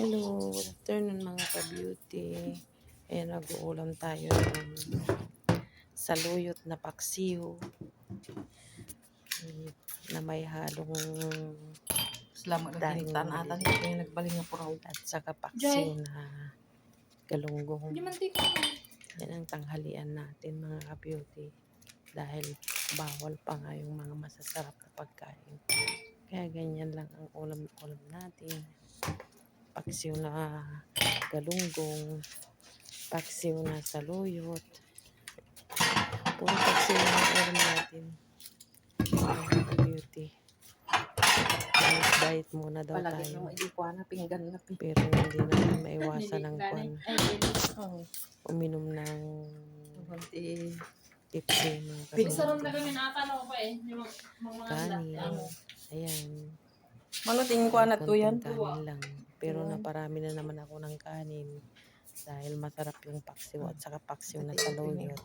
Hello, good afternoon mga ka-beauty. Ayan, nag-uulam tayo ng saluyot na paksiw Mm, na may halong Salamat na Dahil- kinitaan ata niya kaya nagbaling nga puraw. at saka paksiw na galunggong. Yan ang tanghalian natin mga ka-beauty. Dahil bawal pa nga yung mga masasarap na pagkain. Kaya ganyan lang ang ulam-ulam natin. Paksiw na galunggong. Paksiw na saluyot. Puro paksiw na ulam natin. Mga ka-beauty. Diet, diet muna daw Palagi tayo. hindi ko na pinggan na pi. Pero hindi naman maiwasan ng kwan. Oh, Uminom ng kunti. tipsy mga kapatid. Sarap na kami nakatanaw pa eh. Yung mga mga ano. Ayan. Mano tingin ko na to yan. Kanin lang. Pero naparami na naman ako ng kanin. Dahil masarap yung paksiw at saka paksiw na saluyot.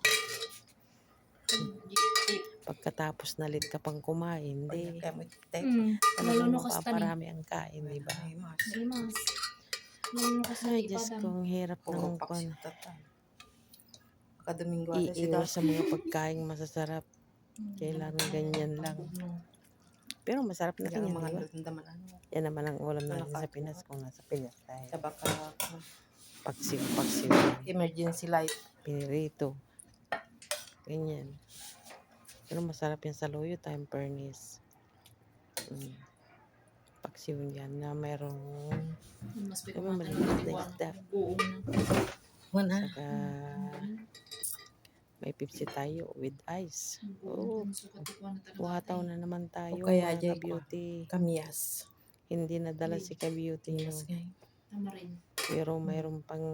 Pagkatapos nalit ka pang kumain, di Kaya mo tek. Hmm. talagang Lalo kas tani. mapaparami ang kain, di ba? Ay, mas. Limas. Lalo kas Ay, Diyos ipadam. ko, ang hirap ng kwan. paksiw tata. Kadomingo ata si Iiwas sa mga pagkain masasarap. Kailangan ganyan lang. Pero masarap na rin yan, mga di ba? naramdaman ano. Yan naman ang ulam natin sa Pinas kung nasa Pinas tayo. Sa baka Paksiw, paksiw. emergency light. Pinirito. Ganyan. Pero masarap yan sa loyo time furnace. Mm. Paksiw yan na mayroong Mas Diba, ng na isda. Buong na. Wana. saka may Pepsi tayo with ice. Buong Oo. Buhataw na naman tayo O kaya, mga Jay, ka-beauty. Kamyas. Hindi nadala si ka-beauty no. Yes, ngay. Tama rin. Pero mayroon pang